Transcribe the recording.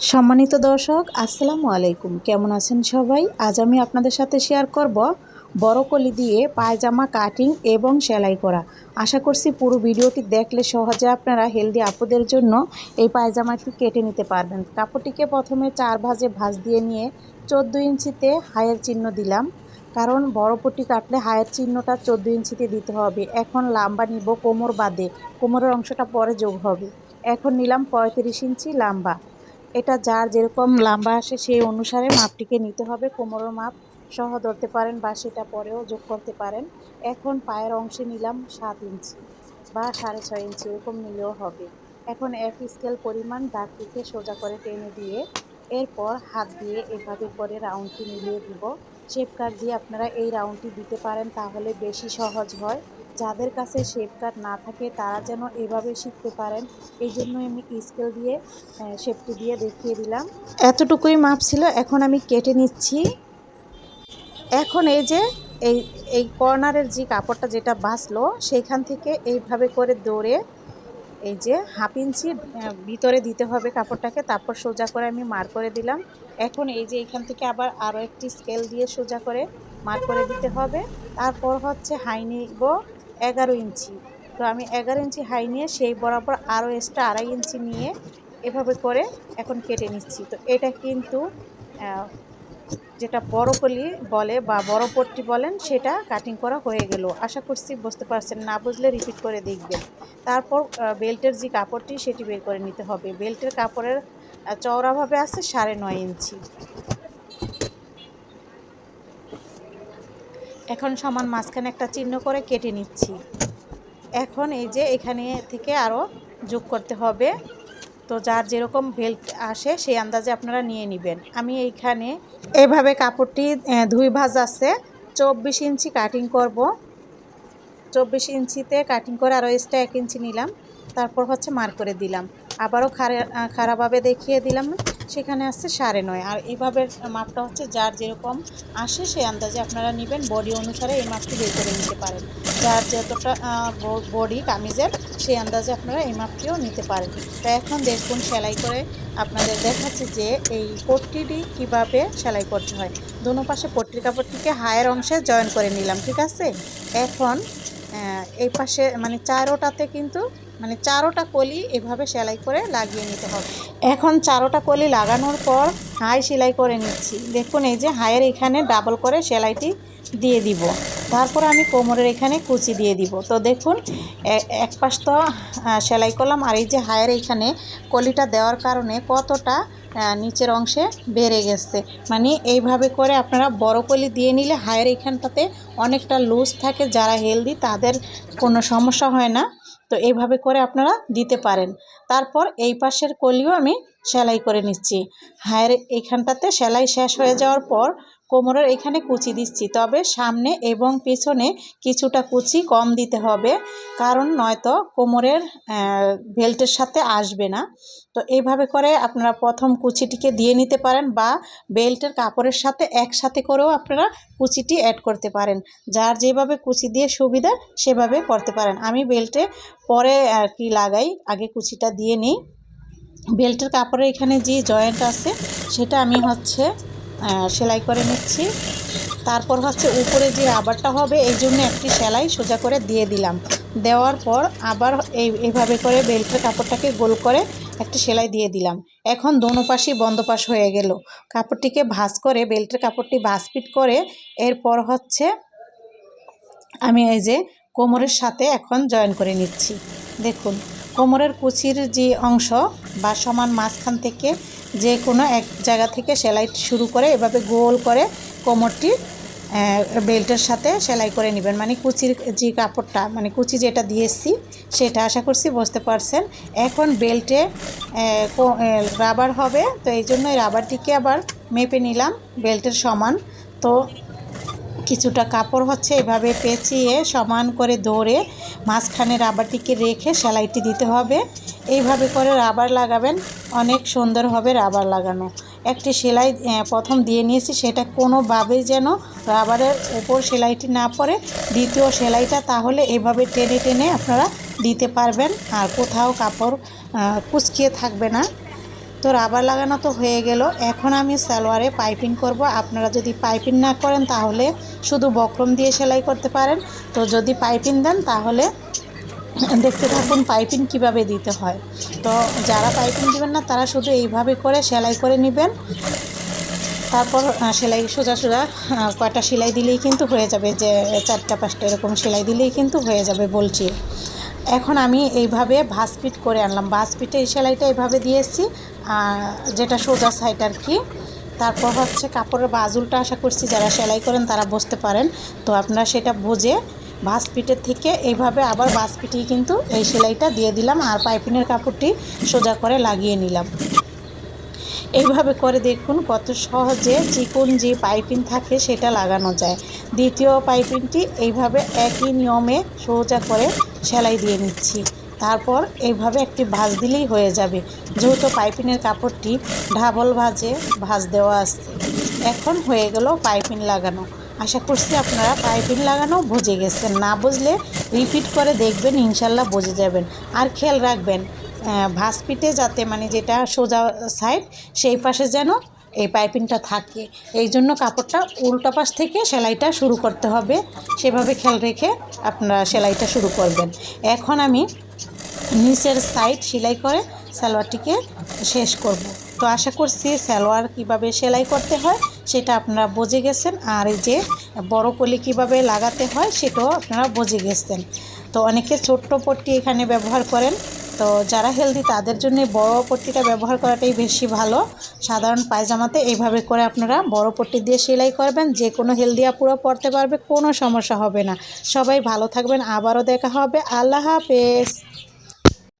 সম্মানিত দর্শক, আসসালামু আলাইকুম। কেমন আছেন সবাই? আজ আমি আপনাদের সাথে শেয়ার করব বড় কলি দিয়ে পায়জামা কাটিং এবং সেলাই করা। আশা করছি পুরো ভিডিওটি দেখলে সহজে আপনারা হেলদি আপুদের জন্য এই পায়জামাটি কেটে নিতে পারবেন। কাপড়টিকে প্রথমে চার ভাজে ভাঁজ দিয়ে নিয়ে চোদ্দ ইঞ্চিতে হায়ের চিহ্ন দিলাম। কারণ বড় পট্টি কাটলে হায়ের চিহ্নটা চোদ্দ ইঞ্চিতে দিতে হবে। এখন লাম্বা নিব কোমর বাদে। কোমরের অংশটা পরে যোগ হবে। এখন নিলাম পঁয়ত্রিশ ইঞ্চি লাম্বা। এটা যার যেরকম লম্বা আসে সেই অনুসারে মাপটিকে নিতে হবে। কোমরের মাপ সহ ধরতে পারেন বা সেটা পরেও যোগ করতে পারেন। এখন পায়ের অংশে নিলাম সাত ইঞ্চি বা সাড়ে ছয় ইঞ্চি, এরকম নিলেও হবে। এখন এক স্কেল পরিমাণ দাগটিকে সোজা করে টেনে দিয়ে এরপর হাত দিয়ে এভাবে করে রাউন্ডটি মিলিয়ে দিব। শেপ কাট দিয়ে আপনারা এই রাউন্ডটি দিতে পারেন, তাহলে বেশি সহজ হয়। যাদের কাছে শেপ কাট না থাকে, তারা যেন এভাবে শিখতে পারেন। এই জন্য আমি স্কেল দিয়ে শেপটি দিয়ে দেখিয়ে দিলাম। এতটুকুই মাপ ছিল, এখন আমি কেটে নিচ্ছি। এখন এই যে, এই এই কর্নারের যে কাপড়টা যেটা বাঁচলো, সেইখান থেকে এইভাবে করে দৌড়ে, এই যে হাফ ইঞ্চি ভিতরে দিতে হবে কাপড়টাকে, তারপর সোজা করে আমি মার করে দিলাম। এখন এই যে এখান থেকে আবার আরও একটি স্কেল দিয়ে সোজা করে মার করে দিতে হবে। তারপর হচ্ছে হাই নিব। এগারো ইঞ্চি। তো আমি এগারো ইঞ্চি হাই নিয়ে সেই বরাবর আরও এক্সট্রা আড়াই ইঞ্চি নিয়ে এভাবে করে এখন কেটে নিচ্ছি। তো এটা কিন্তু যেটা বড় কলি বলে বা বড় পট্টি বলেন, সেটা কাটিং করা হয়ে গেল। আশা করছি বুঝতে পারছেন। না বুঝলে রিপিট করে দেখবেন। তারপর বেল্টের যে কাপড়টি, সেটি বের করে নিতে হবে। বেল্টের কাপড়ের চওড়াভাবে আছে সাড়ে নয় ইঞ্চি। এখন সমান মাঝখানে একটা চিহ্ন করে কেটে নিচ্ছি। এখন এই যে এখানে থেকে আরও যোগ করতে হবে। তো যার যেরকম বেল্ট আসে সেই আন্দাজে আপনারা নিয়ে নেবেন। আমি এইখানে এইভাবে কাপড়টি ধুই ভাজ আছে। চব্বিশ ইঞ্চি কাটিং করব। চব্বিশ ইঞ্চিতে কাটিং করে আরও এক্সট্রা এক ইঞ্চি নিলাম। তারপর হচ্ছে মার করে দিলাম। আবারও খারাপভাবে দেখিয়ে দিলাম। সেখানে আসছে সাড়ে নয়। আর এভাবে মাপটা হচ্ছে যার যেরকম আসে সেই আন্দাজে আপনারা নেবেন। বডি অনুসারে এই মাপটি বের করে নিতে পারেন। যার যতটা বডি কামিজের সেই আন্দাজে আপনারা এই মাপটিও নিতে পারেন। তো এখন দেখুন সেলাই করে আপনাদের দেখাচ্ছি যে এই পট্টিটি কীভাবে সেলাই করতে হয়। দোনো পাশে পট্টির কাপড়টিকে হায়ের অংশে জয়েন করে নিলাম, ঠিক আছে? এখন এই পাশে মানে চারোটাতে কিন্তু মানে চারোটা কলি এভাবে সেলাই করে লাগিয়ে নিতে হবে। এখন চারোটা কলি লাগানোর পর হাই সেলাই করে নিচ্ছি। দেখুন, এই যে হায়ের এখানে ডাবল করে সেলাইটি দিয়ে দিব। তারপর আমি কোমরের এখানে কুচি দিয়ে দিব। তো দেখুন এক পাশ তো সেলাই করলাম আর এই যে হায়ের এখানে কলিটা দেওয়ার কারণে কতটা নিচের অংশে বেড়ে গেছে। মানে এইভাবে করে আপনারা বড় কলি দিয়ে নিলে হায়ের এখানটাতে অনেকটা লুজ থাকে। যারা হেলদি তাদের কোনো সমস্যা হয় না। তো এইভাবে করে আপনারা দিতে পারেন। তারপর এই পাশের কলিও আমি সেলাই করে নিচ্ছি। হায়ের এইখানটাতে সেলাই শেষ হয়ে যাওয়ার পর কোমরের এখানে কুচি দিচ্ছি, তবে সামনে এবং পেছনে কিছুটা কুচি কম দিতে হবে, কারণ নয়তো কোমরের বেল্টের সাথে আসবে না। তো এইভাবে করে আপনারা প্রথম কুচিটিকে দিয়ে নিতে পারেন বা বেল্টের কাপড়ের সাথে একসাথে করেও আপনারা কুচিটি অ্যাড করতে পারেন। যার যেভাবে কুচি দিয়ে সুবিধা সেভাবে করতে পারেন। আমি বেল্টে পরে আর কি লাগাই, আগে কুচিটা দিয়ে নিই। বেল্টের কাপড়ের এখানে যে জয়েন্ট আছে, সেটা আমি হচ্ছে সেলাই করে নিচ্ছি। তারপর হচ্ছে উপরে যে আবারটা হবে, এই জন্য একটি সেলাই সোজা করে দিয়ে দিলাম। দেওয়ার পর আবার এই এভাবে করে বেল্টের কাপড়টাকে গোল করে একটি সেলাই দিয়ে দিলাম। এখন দোনো পাশই বন্ধ পাশ হয়ে গেল। কাপড়টিকে ভাঁজ করে, বেল্টের কাপড়টি ভাঁজ পিট করে, এরপর হচ্ছে আমি এই যে কোমরের সাথে এখন জয়েন করে নিচ্ছি। দেখুন, কোমরের কুচির যে অংশ বা সমান মাঝখান থেকে যে কোনো এক জায়গা থেকে সেলাই শুরু করে এভাবে গোল করে কোমরটি বেল্টের সাথে সেলাই করে নেবেন। মানে কুচির যে কাপড়টা মানে কুচি যেটা দিয়েছি, সেটা আশা করছি বুঝতে পারছেন। এখন বেল্টে রাবার হবে। তো এই জন্য রাবারটিকে আবার মেপে নিলাম, বেল্টের সমান। তো কিছুটা কাপড় হচ্ছে, এভাবে পেঁচিয়ে সমান করে দৌড়ে মাঝখানে রাবারটিকে রেখে সেলাইটি দিতে হবে। এইভাবে করে রাবার লাগাবেন, অনেক সুন্দর হবে রাবার লাগানো। একটি সেলাই প্রথম দিয়ে নিয়েছি, সেটা কোনোভাবেই যেন রাবারের ওপর সেলাইটি না পড়ে। দ্বিতীয় সেলাইটা তাহলে এভাবে টেনে টেনে আপনারা দিতে পারবেন, আর কোথাও কাপড় কুচকিয়ে থাকবে না। তো রাবার লাগানো তো হয়ে গেল। এখন আমি সালোয়ারে পাইপিং করব। আপনারা যদি পাইপিং না করেন তাহলে শুধু বক্রম দিয়ে সেলাই করতে পারেন। তো যদি পাইপিং দেন তাহলে দেখতে থাকুন পাইপিং কীভাবে দিতে হয়। তো যারা পাইপিং দিবেন না, তারা শুধু এইভাবে করে সেলাই করে নেবেন। তারপর সেলাই সোজা সোজা কয়টা সেলাই দিলেই কিন্তু হয়ে যাবে। যে চারটা পাঁচটা এরকম সেলাই দিলেই কিন্তু হয়ে যাবে বলছি। এখন আমি এইভাবে ভাসপিট পিট করে আনলাম। ভাঁজ পিটে এই সেলাইটা এইভাবে দিয়েছি আর যেটা সোজা সাইড আর কি। তারপর হচ্ছে কাপড়ের বাজুলটা আশা করছি যারা সেলাই করেন তারা বুঝতে পারেন। তো আপনারা সেটা বুঝে ভাঁজ পিটের থেকে এইভাবে আবার পিটেই কিন্তু এই সেলাইটা দিয়ে দিলাম আর পাইপিনের কাপড়টি সোজা করে লাগিয়ে নিলাম। এইভাবে করে দেখুন কত সহজে চিকন যে পাইপিং থাকে সেটা লাগানো যায়। দ্বিতীয় পাইপিংটি এইভাবে একই নিয়মে সোজা করে সেলাই দিয়ে নিচ্ছি। তারপর এইভাবে একটি ভাঁজ দিলেই হয়ে যাবে। যেহেতু পাইপিনের কাপড়টি ঢাবল ভাজে ভাঁজ দেওয়া আছে। এখন হয়ে গেল পাইপিং লাগানো। আশা করছি আপনারা পাইপিং লাগানো বুঝে গেছেন। না বুঝলে রিপিট করে দেখবেন, ইনশাল্লাহ বুঝে যাবেন। আর খেয়াল রাখবেন ভাঁজ পিঠে যাতে মানে যেটা সোজা সাইড সেই পাশে যেন এই পাইপিংটা থাকে। এই জন্য কাপড়টা উল্টো পাশ থেকে সেলাইটা শুরু করতে হবে। সেভাবে খেয়াল রেখে আপনারা সেলাইটা শুরু করবেন। এখন আমি নিচের সাইড সেলাই করে সালোয়ারটিকে শেষ করব। তো আশা করছি সালোয়ার কীভাবে সেলাই করতে হয় সেটা আপনারা বুঝে গেছেন। আর এই যে বড় কলি কীভাবে লাগাতে হয় সেটাও আপনারা বুঝে গেছেন। তো অনেকে ছোট্ট পট্টি এখানে ব্যবহার করেন। তো যারা হেলদি তাদের জন্য বড় পট্টিটা ব্যবহার করাটাই বেশি ভালো। সাধারণ পায়জামাতে এইভাবে করে আপনারা বড় পট্টি দিয়ে সেলাই করবেন। যে কোনো হেলদি আপুরা পরতে পারবে, কোনো সমস্যা হবে না। সবাই ভালো থাকবেন। আবারও দেখা হবে। আল্লাহ হাফেজ।